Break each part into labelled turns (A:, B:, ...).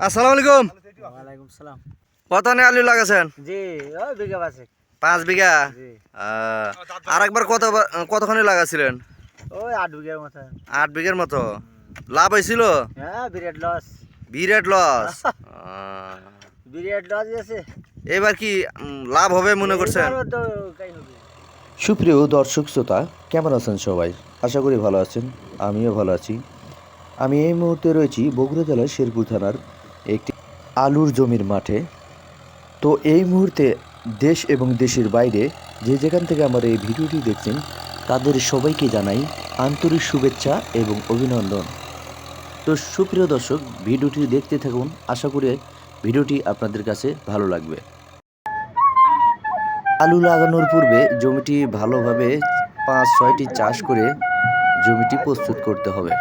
A: আসসালামু আলাইকুম।
B: ওয়ালাইকুম সালাম।
A: কত নে আলু লাগাছেন?
B: জি ওই বিঘা বাসে
A: পাঁচ বিঘা? আর একবার কত কতখানি লাগাছিলেন?
B: ওই আট বিঘার মতো।
A: আট বিঘের মতো? লাভ হয়েছিল?
B: হ্যাঁ বিরাট লস।
A: বিরাট লস?
B: বিরাট লস গেছে
A: এবার কি লাভ হবে মনে করছেন?
C: সুপ্রিয় দর্শক শ্রোতা কেমন আছেন সবাই? আশা করি ভালো আছেন আমিও ভালো আছি। আমি এই মুহূর্তে রয়েছি বগুড়া জেলার শেরপুর থানার একটি আলুর জমির মাঠে। তো এই মুহূর্তে দেশ এবং দেশের বাইরে যে যেখান থেকে আমার এই ভিডিওটি দেখছেন, তাদের সবাইকে জানাই আন্তরিক শুভেচ্ছা এবং অভিনন্দন। তো সুপ্রিয় দর্শক, ভিডিওটি দেখতে থাকুন। আশা করি ভিডিওটি আপনাদের কাছে ভালো লাগবে। আলু লাগানোর পূর্বে জমিটি ভালোভাবে পাঁচ ছয়টি চাষ করে জমিটি প্রস্তুত করতে হবে।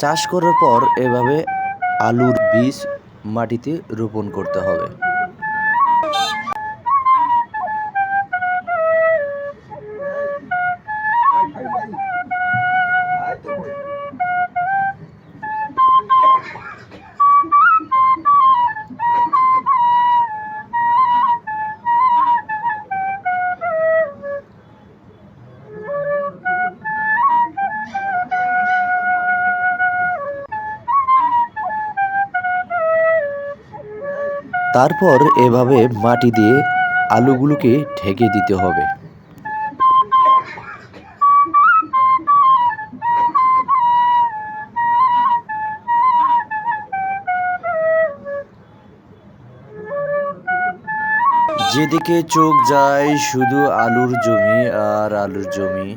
C: চাষ করার পর এভাবে আলুর বীজ মাটিতে রোপণ করতে হবে। তারপর এভাবে মাটি দিয়ে আলুগুলোকে ঢেকে দিতে হবে। যেদিকে চোখ যায় শুধু আলুর জমি আর আলুর জমি।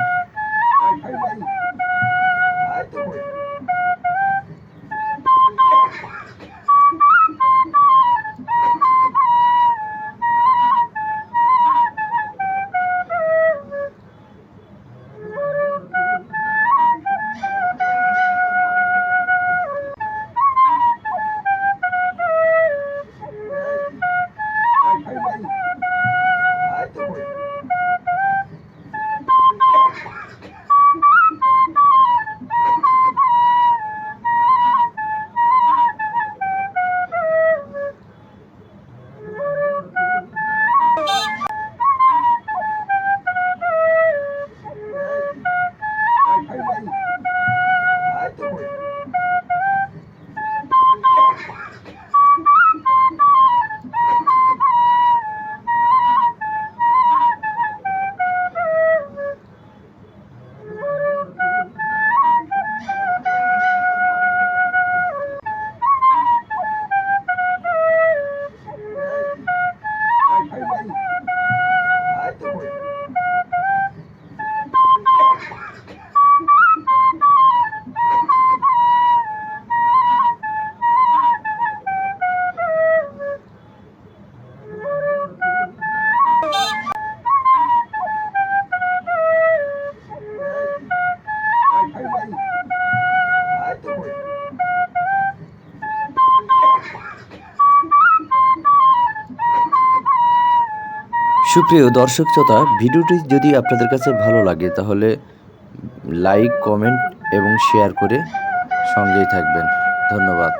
C: সুপ্রিয় দর্শক শ্রোতা, ভিডিওটি যদি আপনাদের কাছে ভালো লাগে, তাহলে লাইক, কমেন্ট এবং শেয়ার করে সঙ্গেই থাকবেন। ধন্যবাদ।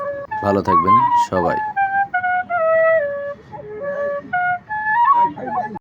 C: ভালো থাকবেন সবাই।